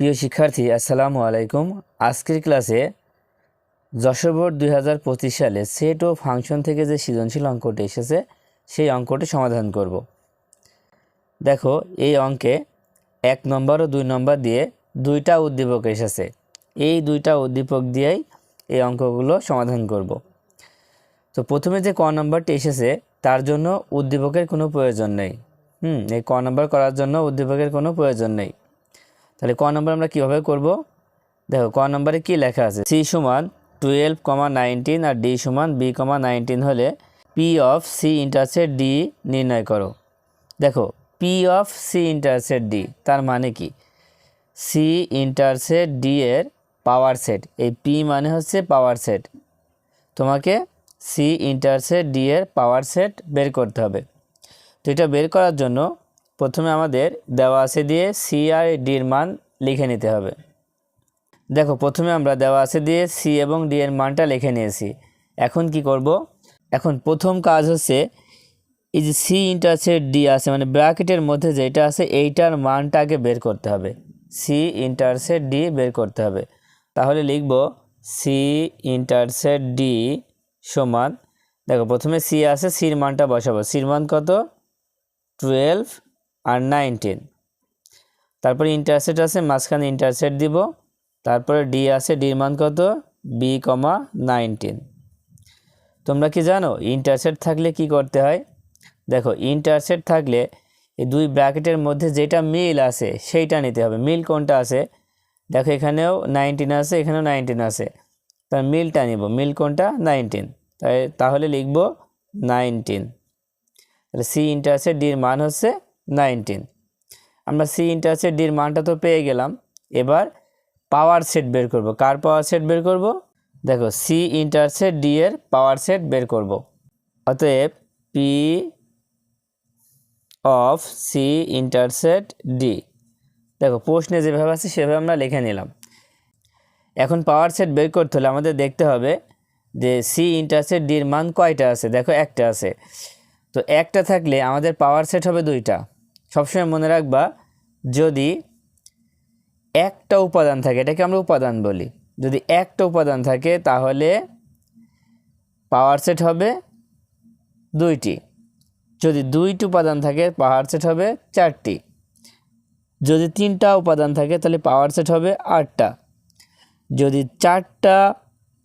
প্রিয় শিক্ষার্থী, আসসালামু আলাইকুম। আজকের ক্লাসে যশোর দুই সালে সেট ও ফাংশন থেকে যে সৃজনশীল অঙ্কটি এসেছে, সেই অঙ্কটি সমাধান করব। দেখো, এই অঙ্কে এক নম্বর ও দুই নম্বর দিয়ে দুইটা উদ্দীপক এসেছে। এই দুইটা উদ্দীপক দিয়েই এই অঙ্কগুলো সমাধান করব। তো প্রথমে যে ক নম্বরটি এসেছে, তার জন্য উদ্দীপকের কোনো প্রয়োজন নেই। হুম, এই ক নম্বর করার জন্য উদ্দীপকের কোনো প্রয়োজন নেই। তাহলে ক নম্বর আমরা কীভাবে করব? দেখো, ক নম্বরে কি লেখা আছে? সি সমান টুয়েলভ কমা নাইনটিন আর ডি সমান বি কমা নাইনটিন হলে P of C intersect D নির্ণয় করো। দেখো P of C intersect D তার মানে কি? সি ইন্টারসেট ডি এর পাওয়ার সেট এই পি মানে হচ্ছে পাওয়ার সেট তোমাকে সি ইন্টারসেট ডি এর পাওয়ার সেট বের করতে হবে। তো এটা বের করার জন্য প্রথমে আমাদের দেওয়া আছে দিয়ে সি আর ডির মান লিখে নিতে হবে। দেখো, প্রথমে আমরা দেওয়া আছে দিয়ে সি এবং ডি এর মানটা লিখে নিয়েছি। এখন কি করব? এখন প্রথম কাজ হচ্ছে এই যে সি ইন্টারসেট ডি আছে মানে ব্র্যাকেটের মধ্যে যেটা আছে, এইটার মানটা আগে বের করতে হবে। সি ইন্টারসেট ডি বের করতে হবে। তাহলে লিখব সি ইন্টারসেট ডি সমান, দেখো প্রথমে সি আছে সির মানটা বসাবো। সির মান কত? টুয়েলভ আর নাইনটিন। তারপরে ইন্টারসেট আছে, মাঝখানে ইন্টারসেট দিব। তারপরে ডি আছে ডির মান কত? বি কমা নাইনটিন তোমরা কি জানো ইন্টারসেট থাকলে কি করতে হয়? দেখো ইন্টারসেট থাকলে এই দুই ব্র্যাকেটের মধ্যে যেটা মিল আছে, সেইটা নিতে হবে। মিল কোনটা আছে? দেখো, এখানেও নাইনটিন আছে, এখানেও নাইনটিন আছে। তার মিলটা নিব। মিল কোনটা? নাইনটিন তাই, তাহলে লিখব নাইনটিন তাহলে সি ইন্টারসেট ডির মান হচ্ছে নাইনটিন। আমরা সি ইন্টারসেট ডির মানটা তো পেয়ে গেলাম। এবার পাওয়ার সেট বের করব। কার পাওয়ার সেট বের করব? দেখো সি ইন্টারসেট ডি এর পাওয়ার সেট বের করব। অতএব P of C intersect D দেখো, প্রশ্নে যেভাবে আছে, সেভাবে আমরা লিখে নিলাম। এখন পাওয়ার সেট বের করতে হলে আমাদের দেখতে হবে যে সি ইন্টারসেট ডির মান কয়টা আছে? দেখো, একটা আছে। তো একটা থাকলে আমাদের পাওয়ার সেট হবে দুইটা। সবসময় মনে রাখবা, যদি একটা উপাদান থাকে, এটাকে আমরা উপাদান বলি, যদি একটা উপাদান থাকে তাহলে পাওয়ার সেট হবে দুইটি। যদি দুইটি উপাদান থাকে পাওয়ার সেট হবে চারটি। যদি তিনটা উপাদান থাকে, তাহলে পাওয়ার সেট হবে আটটা। যদি চারটা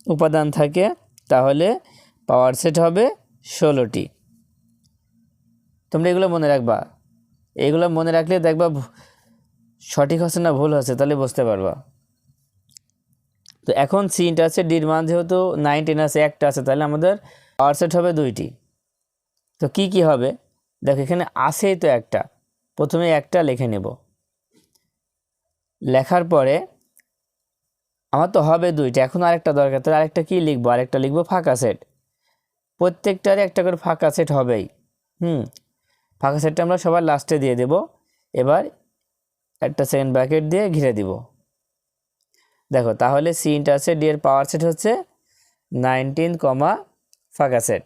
উপাদান থাকে, তাহলে পাওয়ার সেট হবে ষোলোটি। তোমরা এগুলো মনে রাখবা। এগুলো মনে রাখলে দেখবা সঠিক হচ্ছে না ভুল হচ্ছে, তাহলে বুঝতে পারবা। তো এখন সিনটা আছে ডির মান যেহেতু নাইনটিন আছে, একটা আছে, তাহলে আমাদের পাওয়ার সেট হবে দুইটি। তো কি কি হবে? দেখো, এখানে আসেই তো একটা। প্রথমে একটা লিখে নেব। লেখার পরে আমার তো হবে দুইটা, এখন আরেকটা দরকার। তাহলে আরেকটা কি লিখব? আরেকটা লিখব ফাঁকা সেট। প্রত্যেকটারই একটা করে ফাঁকা সেট হবেই। হুম ফাঁকা সেটটা আমরা সবার লাস্টে দিয়ে দেব। এবার একটা সেকেন্ড ব্র্যাকেট দিয়ে ঘিরে দিব। দেখো, তাহলে সি ইন্টারসেট ডি এর পাওয়ার সেট হচ্ছে নাইনটিন কমা ফাঁকা সেট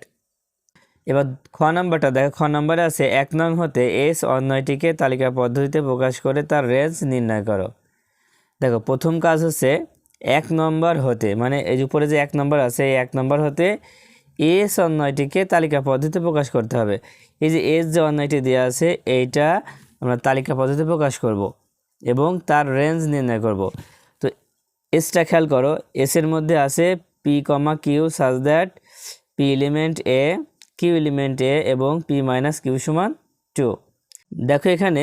এবার খ নাম্বারটা, দেখো, খ নাম্বারে আছে এক নং হতে এস অন্যটিকে তালিকা পদ্ধতিতে প্রকাশ করে তার রেঞ্জ নির্ণয় করো। দেখো, প্রথম কাজ হচ্ছে এক নম্বর হতে মানে যে উপরে যে এক নম্বর আছে, এই এক নম্বর হতে এস অন্যয়টিকে তালিকা পদ্ধতিতে প্রকাশ করতে হবে। এই যে এস যে অন্যয়টি দেওয়া আছে, এইটা আমরা তালিকা পদ্ধতিতে প্রকাশ করব এবং তার রেঞ্জ নির্ণয় করব। তো এসটা খেয়াল করো এসের মধ্যে আছে P comma Q such that P element A Q element A এবং পি মাইনাস কিউ সমান টু দেখো এখানে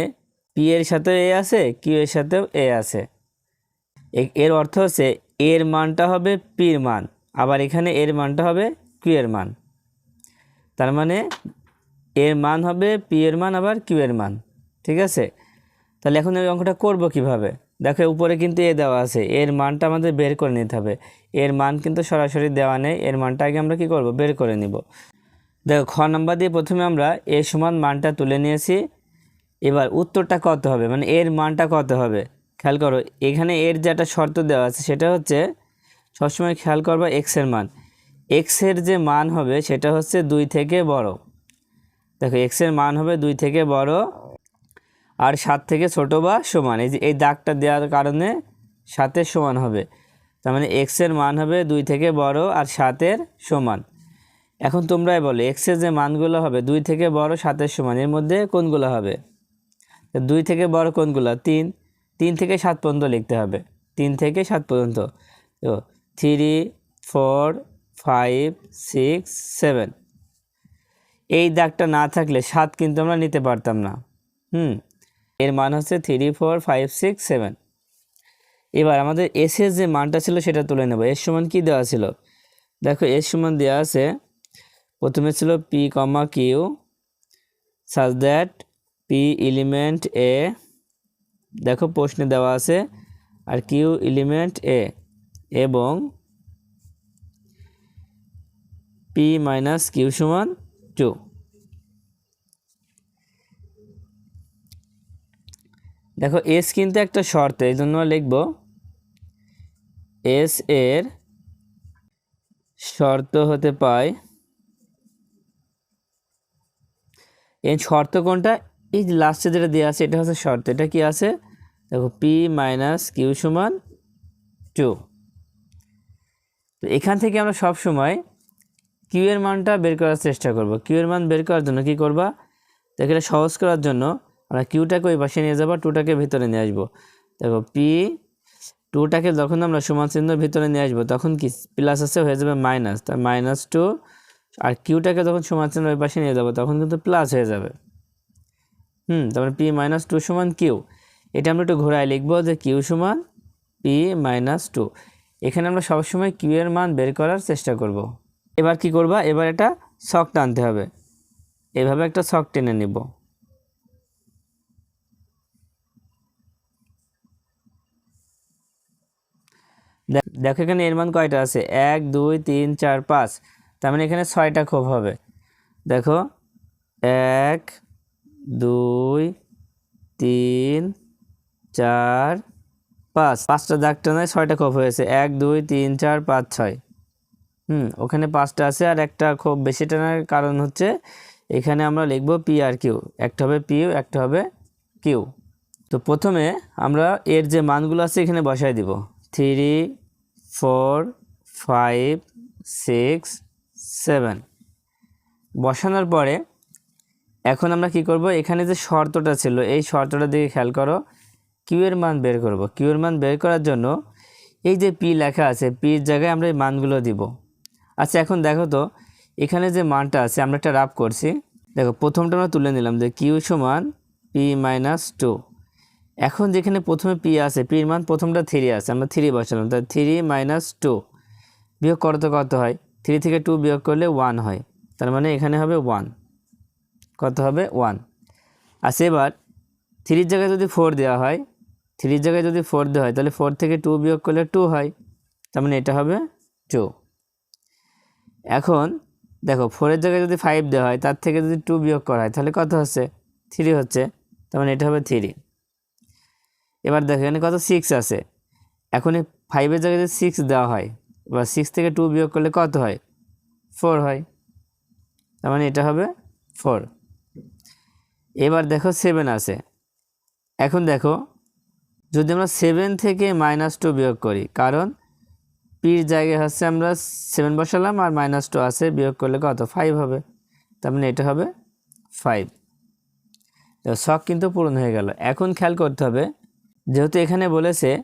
পি এর সাথেও এ আছে কিউ এর সাথেও এ আছে। এর অর্থ হচ্ছে এর মানটা হবে পির মান, আবার এখানে এর মানটা হবে কিউ এর মান। তার মানে এর মান হবে পি এর মান আবার কিউ এর মান। ঠিক আছে? তাহলে এখন এই অঙ্কটা করব কীভাবে? দেখো, উপরে কিন্তু এ দেওয়া আছে। এর মানটা আমাদের বের করে নিতে হবে। এর মান কিন্তু সরাসরি দেওয়া নেই। এর মানটা আগে আমরা কি করব? বের করে নিব। দেখো, খ নাম্বার দিয়ে প্রথমে আমরা এ সমান মানটা তুলে নিয়েছি। এবার উত্তরটা কত হবে? মানে এর মানটা কত হবে? খেয়াল করো, এখানে এর যেটা শর্ত দেওয়া আছে সেটা হচ্ছে সবসময় খেয়াল করবা এক্সের মান। এক্সের যে মান হবে সেটা হচ্ছে দুই থেকে বড়। দেখো এক্সের মান হবে দুই থেকে বড় আর সাত থেকে ছোট বা সমান। এই যে, এই দাগটা দেওয়ার কারণে সাতের সমান হবে। তার মানে এক্সের মান হবে দুই থেকে বড় আর সাতের সমান। এখন তোমরাই বলো এক্সের যে মানগুলো হবে, দুই থেকে বড়, সাতের সমান, এর মধ্যে কোনগুলো হবে? দুই থেকে বড় কোনগুলো? তিন। তিন থেকে সাত পর্যন্ত লিখতে হবে। তিন থেকে সাত পর্যন্ত। তো three four five six seven এই দাগটা না থাকলে সাত কিন্তু আমরা নিতে পারতাম না। হুম, এর মান হচ্ছে three four five six seven এবার আমাদের এসের যে মানটা ছিল সেটা তুলে নেব। এর সমান কি দেওয়া ছিল? দেখো এর সমান দেওয়া আছে, প্রথমে ছিল P comma Q such that P element A দেখো প্রশ্নে দেওয়া আছে, আর কিউ এলিমেন্ট এ এবং পি মাইনাস কিউ সমান টু দেখো এস কিন্তু একটা শর্ত, এই জন্য লিখব এস এর শর্ত হতে পায়, এই শর্ত কোনটা? এই যে লাস্টে যেটা দেওয়া আছে, এটা হচ্ছে শর্ত, এটা কি আছে? দেখো পি মাইনাস কিউ সমান টু তো এখান থেকে আমরা সব সময় কিউ এর মানটা বের করার চেষ্টা করব। কিউ এর মান বের করার জন্য কি করবা? দেখো, এটা সহজ করার জন্য আমরা কিউটাকে ওই পাশে নিয়ে যাব টুটাকে ভিতরে নিয়ে আসব। দেখো পি টুটাকে যখন আমরা সমান চিহ্নের ভিতরে নিয়ে আসব, তখন কি প্লাস আছে, হয়ে যাবে মাইনাস তার মাইনাস টু আর কিউটাকে যখন সমান চিহ্ন ওই পাশে নিয়ে যাব, তখন কিন্তু প্লাস হয়ে যাবে। হুম তারপরে পি মাইনাস টু সমান কিউ এটা আমরা একটু ঘোরায় লিখব যে কিউ সমান পি মাইনাস টু এখানে আমরা সবসময় কিউ এর মান বের করার চেষ্টা করব। এবার কি করবা? এবার এটা শক টানতে হবে। এভাবে একটা শক টেনে নিব। দেখ- এখানে এর মান কয়টা আছে? এক, দুই, তিন, চার, পাঁচ। তার মানে এখানে ছয়টা ক্ষোভ হবে। দেখো, এক, দুই, তিন, চার, পাঁচ। পাঁচটা দাগটা নয় ছয়টা ক্ষোভ হয়েছে। এক, দুই, তিন, চার, পাঁচ, ছয়। হুম, ওখানে পাঁচটা আছে আর একটা খুব বেশি টানার কারণ হচ্ছে এখানে আমরা লিখব পি আর কিউ একটা হবে পিউ একটা হবে কিউ তো প্রথমে আমরা এর যে মানগুলো আছে এখানে বসায় দিব। Three, four, five, six, seven. বসানোর পরে এখন আমরা কি করব? এখানে যে শর্তটা ছিল, এই শর্তটা দিকে খেয়াল করো। কিউয়ের মান বের করব। কিউয়ের মান বের করার জন্য এই যে পি লেখা আছে পির জায়গায় আমরা এই মানগুলো দিব। আচ্ছা এখন দেখো তো, এখানে যে মানটা আছে, আমরা একটা রাফ করছি। দেখো, প্রথমটা আমরা তুলে নিলাম যে কিউ সমান পি মাইনাস টু। এখন যেখানে প্রথমে পি আছে, পির মান প্রথমটা থ্রি আছে, আমরা থ্রি বসালাম তাই থ্রি মাইনাস টু বিয়োগ করতে কত হয়? থ্রি থেকে টু বিয়োগ করলে ওয়ান হয়, তার মানে এখানে হবে ওয়ান। কত হবে? ওয়ান। আচ্ছা এবার থ্রির জায়গায় যদি ফোর দেওয়া হয়, থ্রির জায়গায় যদি ফোর দেওয়া হয়, তাহলে ফোর থেকে টু বিয়োগ করলে টু হয়, তার মানে এটা হবে টু। এখন দেখো ফোরের জায়গায় যদি ফাইভ দেওয়া হয়, তার থেকে যদি টু বিয়োগ করা হয়, তাহলে কত হচ্ছে? থ্রি হচ্ছে। তার মানে এটা হবে থ্রি এবার দেখো, এখানে কত? সিক্স আছে। এখন এই ফাইভের জায়গায় যদি সিক্স দেওয়া হয়, এবার সিক্স থেকে টু বিয়োগ করলে কত হয়? ফোর হয়। তার মানে এটা হবে ফোর এবার দেখো সেভেন আছে। এখন দেখো, যদি আমরা সেভেন থেকে মাইনাস টু বিয়োগ করি, কারণ পির জায়গায় হচ্ছে আমরা সেভেন বসালাম আর মাইনাস টু আছে, বিয়োগ করলে কত? ফাইভ হবে। তার মানে এটা হবে ফাইভ শখ কিন্তু পূরণ হয়ে গেল। এখন খেয়াল করতে হবে, যেহেতু এখানে বলেছে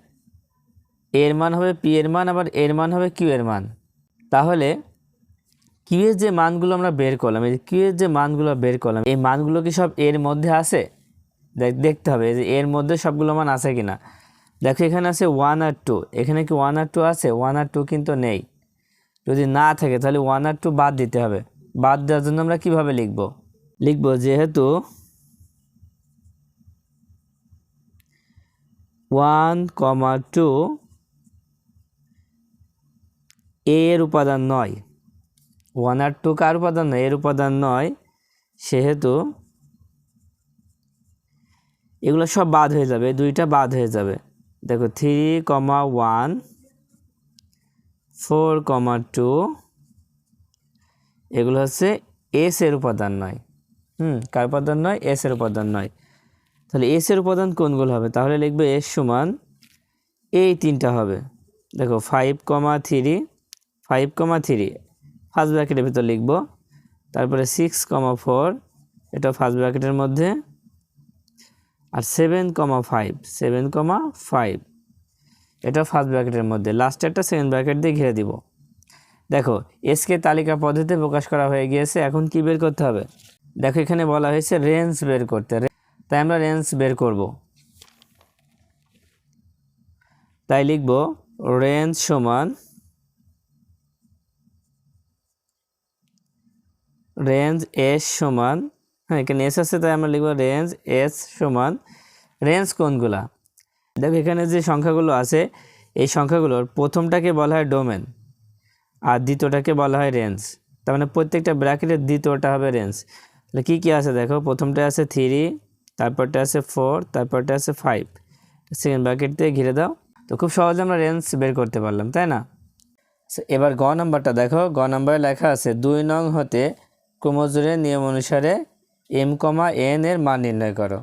এর মান হবে পি এর মান, আবার এর মান হবে কিউ এর মান। তাহলে কিউ এর যে মানগুলো আমরা বের করলাম, এই কিউ এর যে মানগুলো বের করলাম, এই মানগুলো কি সব এর মধ্যে আছে? দেখ- দেখতে হবে যে এর মধ্যে সবগুলো মান আছে কি না দেখো এখানে আছে ওয়ান আর টু এখানে কি ওয়ান আর টু আছে? ওয়ান আর টু কিন্তু নেই। যদি না থাকে, তাহলে ওয়ান আর টু বাদ দিতে হবে। বাদ দেওয়ার জন্য আমরা কীভাবে লিখব? লিখব যেহেতু ওয়ান কমা টু এর উপাদান নয়। ওয়ান আর টু কার উপাদান নয়? এর উপাদান নয়। সেহেতু এগুলো সব বাদ হয়ে যাবে। দুইটা বাদ হয়ে যাবে। দেখো three comma one four comma two এগুলো হচ্ছে এস এর উপাদান নয়। হুম, কার উপাদান নয়? এস এর উপাদান নয়। তাহলে এস এর উপাদান কোনগুলো হবে? তাহলে লিখবে এস সমান এই তিনটা হবে। দেখো five comma three five comma three first ব্র্যাকেটের ভিতর লিখব। তারপরে সিক্স কমা ফোর এটা ফার্স্ট ব্র্যাকেটের মধ্যে। আর seven comma five seven comma five এটা ফার্স্ট ব্র্যাকেটের মধ্যে। লাস্টে একটা সেকেন্ড ব্র্যাকেট দিয়ে ঘিরে দিব। দেখো এসকে তালিকা পদ্ধতিতে প্রকাশ করা হয়ে গিয়েছে। এখন কি বের করতে হবে? দেখো, এখানে বলা হয়েছে রেঞ্জ বের করতে। তাই আমরা রেঞ্জ বের করব। তাই লিখব রেঞ্জ সমান রেঞ্জ এস সমান হ্যাঁ এখানে এস আছে, তাই আমরা লিখব রেঞ্জ এস সমান রেঞ্জ কোনগুলা? দেখো, এখানে যে সংখ্যাগুলো আছে, এই সংখ্যাগুলোর প্রথমটাকে বলা হয় ডোমেন আর দ্বিতীয়টাকে বলা হয় রেঞ্জ তার মানে প্রত্যেকটা ব্র্যাকেটের দ্বিতীয়টা হবে রেঞ্জ তাহলে কী কী আছে দেখো? প্রথমটা আছে থ্রি তারপরটা আছে ফোর তারপরটা আছে ফাইভ সেকেন্ড ব্র্যাকেট দিয়ে ঘিরে দাও। তো খুব সহজে আমরা রেঞ্জ বের করতে পারলাম, তাই না? এবার গ নাম্বারটা দেখো। গ নাম্বারে লেখা আছে, দুই নং হতে ক্রোমোজোমের নিয়ম অনুসারে এম কমা এন এর মান নির্ণয় করো।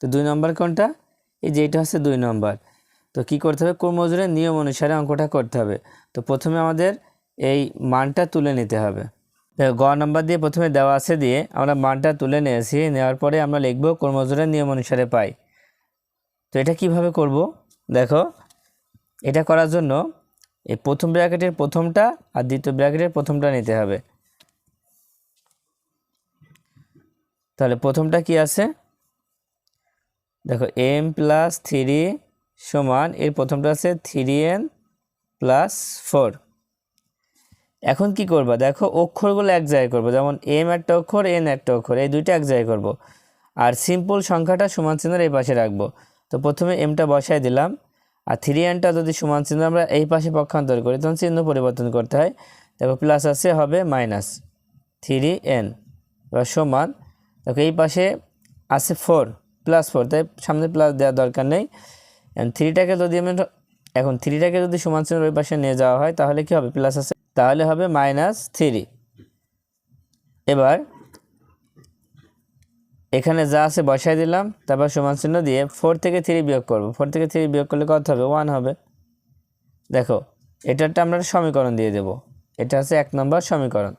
তো দুই নম্বর কোনটা? এই যে এটা হচ্ছে দুই নম্বর। তো কি করতে হবে? ক্রোমোজোমের নিয়ম অনুসারে অঙ্কটা করতে হবে। তো প্রথমে আমাদের এই মানটা তুলে নিতে হবে। গ নাম্বার দিয়ে প্রথমে দেওয়া আছে দিয়ে আমরা মানটা তুলে নিয়েছি। নেওয়ার পরে আমরা লিখব ক্রোমোজোমের নিয়ম অনুসারে পাই। তো এটা কীভাবে করব? দেখো, এটা করার জন্য এই প্রথম ব্র্যাকেটের প্রথমটা আর দ্বিতীয় ব্র্যাকেটের প্রথমটা নিতে হবে। তাহলে প্রথমটা কি আছে? দেখো এম প্লাস থ্রি সমান, এর প্রথমটা আছে থ্রি এন প্লাস ফোর এখন কি করবা? দেখো, অক্ষরগুলো এক জায়গায় করব, যেমন এম একটা অক্ষর এন একটা অক্ষর, এই দুইটা এক জায়গায় করব। আর সিম্পল সংখ্যাটা সমান চিহ্নের এই পাশে রাখব। তো প্রথমে এমটা বসায় দিলাম, আর থ্রি এনটা যদি সমান চিহ্ন আমরা এই পাশে পক্ষান্তর করি, তখন চিহ্ন পরিবর্তন করতে হয়। দেখো প্লাস আছে, হবে মাইনাস থ্রি এন এবার সমান দেখো এই পাশে আছে ফোর প্লাস ফোর তাই সামনে প্লাস দেওয়ার দরকার নেই। থ্রিটাকে যদি আমি এখন থ্রিটাকে যদি সমান চিহ্নের ওই পাশে নিয়ে যাওয়া হয়, তাহলে কি হবে? প্লাস আছে, তাহলে হবে মাইনাস থ্রি এবার এখানে যা আছে বসাই দিলাম, তারপর সমান চিহ্ন দিয়ে ফোর থেকে থ্রি বিয়োগ করব। ফোর থেকে থ্রি বিয়োগ করলে কত হবে? ওয়ান হবে। দেখো, এটারটা আমরা সমীকরণ দিয়ে দেব। এটা হচ্ছে এক নম্বর সমীকরণ।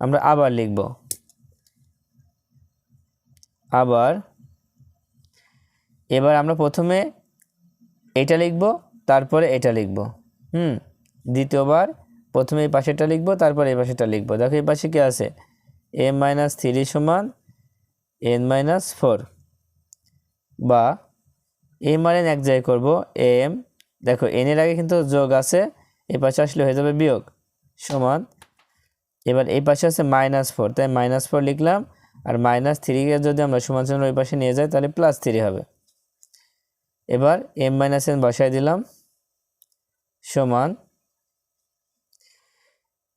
আমরা আবার লিখব। আবার, এবার আমরা প্রথমে এটা লিখব, তারপরে এটা লিখব। হুম, দ্বিতীয়বার প্রথমে এই পাশেটা লিখব, তারপরে এই পাশেটা লিখব। দেখো এই পাশে কি আছে? এম মাইনাস থ্রি সমান এন মাইনাস ফোর। বা এম আর এন এক জায়গায় করব, এম, দেখো এন এর আগে কিন্তু যোগ আছে এই পাশে আসলে হয়ে যাবে বিয়োগ সমান। এবার এই পাশে আছে মাইনাস ফোর, তাই মাইনাস ফোর লিখলাম আর মাইনাস থ্রিকে যদি আমরা সমান সমান ওই পাশে নিয়ে যাই, তাহলে প্লাস থ্রি হবে। এবার এম মাইনাস এন বসাই দিলাম। সমান,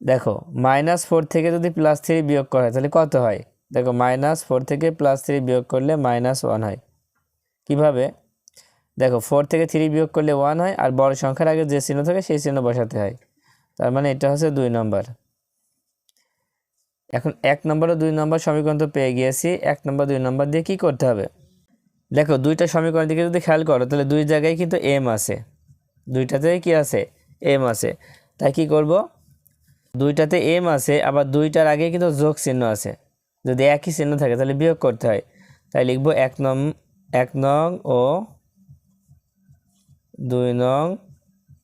দেখো মাইনাস ফোর থেকে যদি প্লাস থ্রি বিয়োগ করা হয়, তাহলে কত হয়? দেখো মাইনাস ফোর থেকে প্লাস থ্রি বিয়োগ করলে মাইনাস ওয়ান হয়। কীভাবে? দেখো ফোর থেকে থ্রি বিয়োগ করলে ওয়ান হয়, আর বড় সংখ্যার আগে যে চিহ্ন থাকে, সেই চিহ্ন বসাতে হয়। তার মানে এটা হচ্ছে দুই নম্বর এখন এক নম্বর ও দুই নম্বর সমীকরণ তো পেয়ে গিয়েছি। এক নম্বর, দুই নম্বর দিয়ে কি করতে হবে? দেখো, দুইটা সমীকরণ দিকে যদি খেয়াল করো, তাহলে দুই জায়গায় কিন্তু এম আছে। দুইটাতে কি আছে? এম আছে। তাই কি করব? দুইটাতে এম আছে, আবার দুইটার আগে কিন্তু যোগ চিহ্ন আছে। যদি একই চিহ্ন থাকে, তাহলে বিয়োগ করতে হয়। তাই লিখব এক নং এক নং ও দুই নং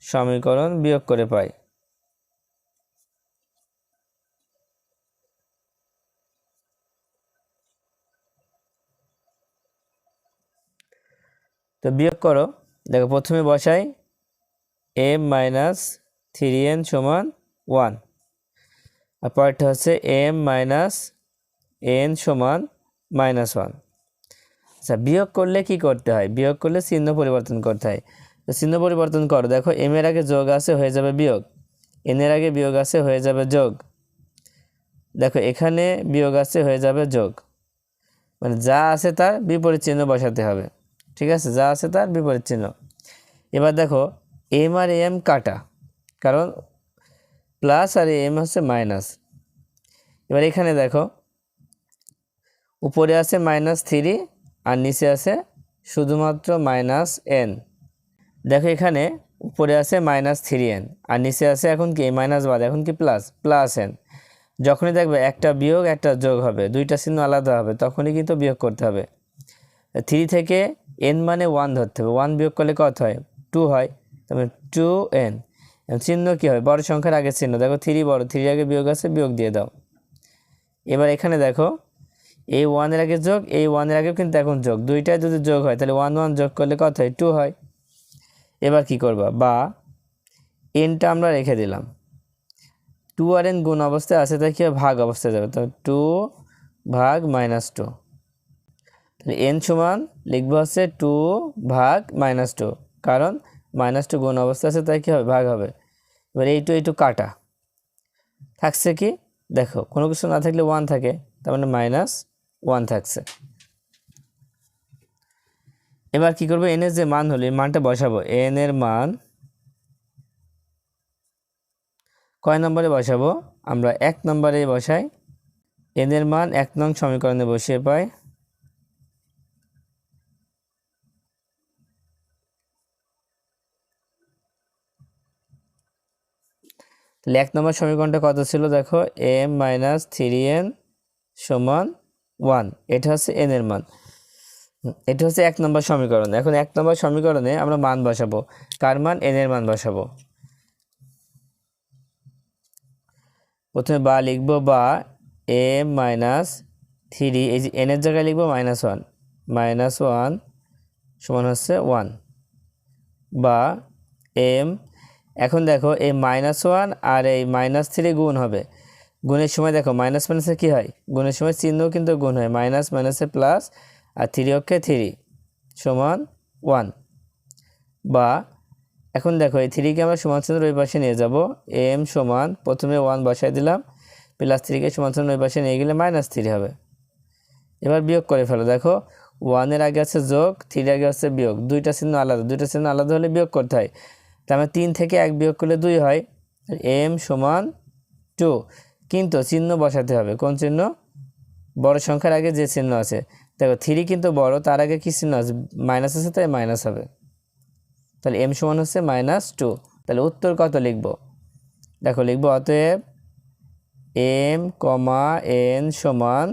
সমীকরণ বিয়োগ করে পাই। তো বিয়োগ করো। দেখো, প্রথমে বসাই এম মাইনাস থ্রি এন সমান ওয়ান আর পরেরটা হচ্ছে এম মাইনাস এন সমান মাইনাস ওয়ান আচ্ছা বিয়োগ করলে কি করতে হয়? বিয়োগ করলে চিহ্ন পরিবর্তন করতে হয়। তো চিহ্ন পরিবর্তন করো। দেখো এম এর আগে যোগ আছে, হয়ে যাবে বিয়োগ। এন এর আগে বিয়োগ আছে, হয়ে যাবে যোগ। দেখো, এখানে বিয়োগ আছে, হয়ে যাবে যোগ। মানে যা আছে তার বিপরীত চিহ্ন বসাতে হবে। ঠিক আছে, যা আছে তার বিপরীত চিহ্ন। এবার দেখো এম আর এম কাটা, কারণ প্লাস আর এম হচ্ছে মাইনাস এবার এখানে দেখো, উপরে আছে মাইনাস থ্রি আর নিচে আছে শুধুমাত্র মাইনাস এন দেখো এখানে, উপরে আছে মাইনাস থ্রি এন আর নিচে আছে এখন কি মাইনাস বাদ, এখন কি প্লাস প্লাস এন যখনই দেখবে একটা বিয়োগ, একটা যোগ হবে, দুইটা চিহ্ন আলাদা হবে, তখনই কিন্তু বিয়োগ করতে হবে। থ্রি থেকে এন মানে ওয়ান ধরতে হবে। ওয়ান বিয়োগ করলে কত হয়? টু হয়। তারপরে টু এন চিহ্ন কী হয় বড় সংখ্যার আগে চিহ্ন। দেখো থ্রি বড় থ্রি আগে বিয়োগ আছে, বিয়োগ দিয়ে দাও। এবার এখানে দেখো, এই ওয়ানের আগে যোগ, এই ওয়ানের আগেও কিন্তু এখন যোগ। দুইটাই যদি যোগ হয়, তাহলে ওয়ান ওয়ান যোগ করলে কত হয়? টু হয়। এবার কি করবা? বা এনটা আমরা রেখে দিলাম। টু আর এন গুণ অবস্থায় আছে তাই কি? ভাগ অবস্থায় যাবে। তো টু ভাগ মাইনাস টু এন সমান লিখব হচ্ছে টু ভাগ মাইনাস টু কারণ মাইনাস টু গুণ অবস্থা আছে, তাই কী হবে? ভাগ হবে। এবার এই টু এই টু কাটা। থাকছে কি? দেখো, কোনো কিছু না থাকলে ওয়ান থাকে, তার মানে মাইনাস ওয়ান থাকছে। এবার কি করব? এন এর যে মান হলো, এই মানটা বসাবো। এন এর মান কয় নম্বরে বসাবো? আমরা এক নম্বরে বসাই এন এর মান এক নং সমীকরণে বসিয়ে পাই। তাহলে এক নম্বর সমীকরণটা কত ছিল? দেখো এম মাইনাস থ্রি এন সমান ওয়ান এটা হচ্ছে এন এর মান। এটা হচ্ছে এক নম্বর সমীকরণ। এখন এক নম্বর সমীকরণে আমরা মান বসাবো। কার মান? এন এর মান বসাবো। প্রথমে বা লিখব বা এম মাইনাস থ্রি এই যে এনের জায়গায় লিখব মাইনাস ওয়ান মাইনাস ওয়ান সমান হচ্ছে ওয়ান বা এম এখন দেখো এই মাইনাস ওয়ান আর এই মাইনাস থ্রি গুণ হবে। গুণের সময় দেখো মাইনাস মাইনাসে কী হয়? গুণের সময় চিহ্ন কিন্তু গুণ হয়। মাইনাস মাইনাসে প্লাস আর থ্রি অক্ষে থ্রি সমান ওয়ান বা এখন দেখো, এই থ্রিকে আমরা সমান চিহ্ন ওই পাশে নিয়ে যাব। এম সমান প্রথমে ওয়ান বসাই দিলাম প্লাস থ্রিকে সমান চিহ্ন ওই পাশে নিয়ে গেলে মাইনাস থ্রি হবে। এবার বিয়োগ করে ফেলো। দেখো ওয়ানের আগে আছে যোগ থ্রির আগে আছে বিয়োগ। দুইটা চিহ্ন আলাদা। দুইটা চিহ্ন আলাদা হলে বিয়োগ করতে হয়। তার মানে তিন থেকে এক বিয়োগ করলে দুই হয় এম সমান টু। কিন্তু চিহ্ন বসাতে হবে, কোন চিহ্ন? বড় সংখ্যার আগে যে চিহ্ন আছে। দেখো থ্রি কিন্তু বড়, তার আগে কী চিহ্ন আছে? মাইনাস আছে, তাই মাইনাস হবে। তাহলে এম সমান হচ্ছে মাইনাস টু তাহলে উত্তর কত লিখব? দেখো, লিখব অতএব এম কমা এন সমান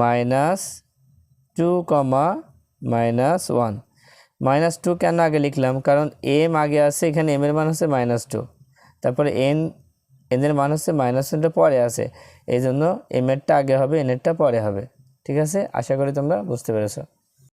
minus two comma minus one minus two কেন আগে লিখলাম? কারণ এম আগে আছে, এখানে এম এর মান হচ্ছে মাইনাস টু তারপরে এন এনের মান হচ্ছে মাইনাস টুটা পরে আছে। এই জন্য এম এরটা আগে হবে এন এরটা পরে হবে। ঠিক আছে? আশা করি তোমরা বুঝতে পেরেছ।